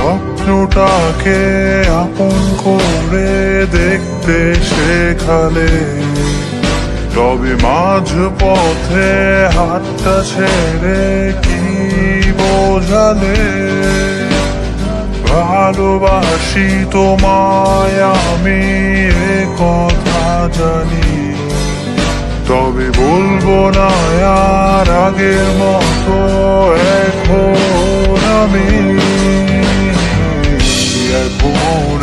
স্বপ্নটাকে আপন করে দেখতে শেখালে। তবে মাঝ পথে হাতটা ছেড়ে কি বোঝালে? ভালোবাসি তোমায়, আমি এ কথা জানি। তবে বলব না, আর আগের মতো এখন আমি